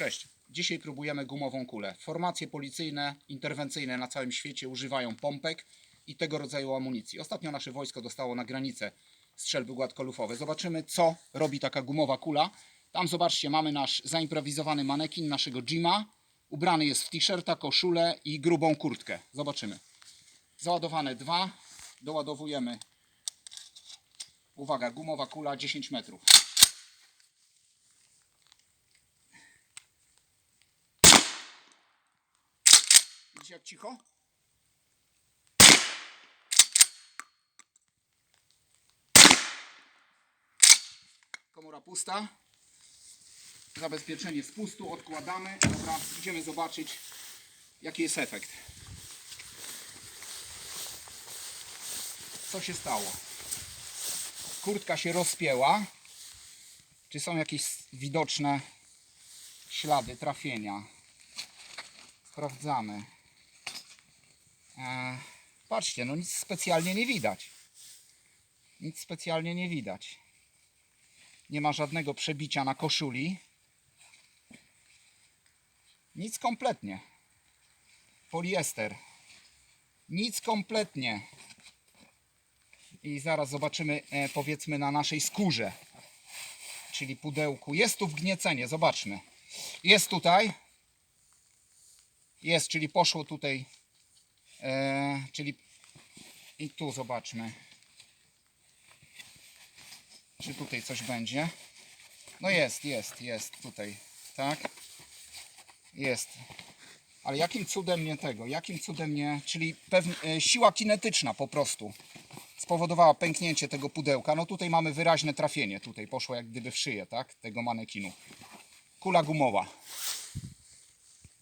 Cześć. Dzisiaj próbujemy gumową kulę. Formacje policyjne, interwencyjne na całym świecie używają pompek i tego rodzaju amunicji. Ostatnio nasze wojsko dostało na granicę strzelby gładkolufowe. Zobaczymy, co robi taka gumowa kula. Tam zobaczcie, mamy nasz zaimprowizowany manekin naszego Jima. Ubrany jest w t-shirta, koszulę i grubą kurtkę. Zobaczymy. Załadowane dwa. Doładowujemy. Uwaga, gumowa kula 10 metrów. Widzicie jak cicho? Komora pusta. Zabezpieczenie spustu odkładamy. Dobra, idziemy zobaczyć jaki jest efekt. Co się stało? Kurtka się rozpięła. Czy są jakieś widoczne ślady trafienia? Sprawdzamy. Patrzcie, no nic specjalnie nie widać. Nic specjalnie nie widać. Nie ma żadnego przebicia na koszuli. Nic kompletnie. Poliester. Nic kompletnie. I zaraz zobaczymy, e, powiedzmy, na naszej skórze. Czyli pudełku. Jest tu wgniecenie, zobaczmy. Jest tutaj. Jest, czyli poszło tutaj. E, czyli i tu zobaczmy. Czy tutaj coś będzie? No jest, jest, jest tutaj. Tak? Jest. Ale jakim cudem nie tego? Jakim cudem nie. Czyli pewnie, e, siła kinetyczna po prostu spowodowała pęknięcie tego pudełka. No tutaj mamy wyraźne trafienie. Tutaj poszło jak gdyby w szyję, tak? Tego manekinu. Kula gumowa.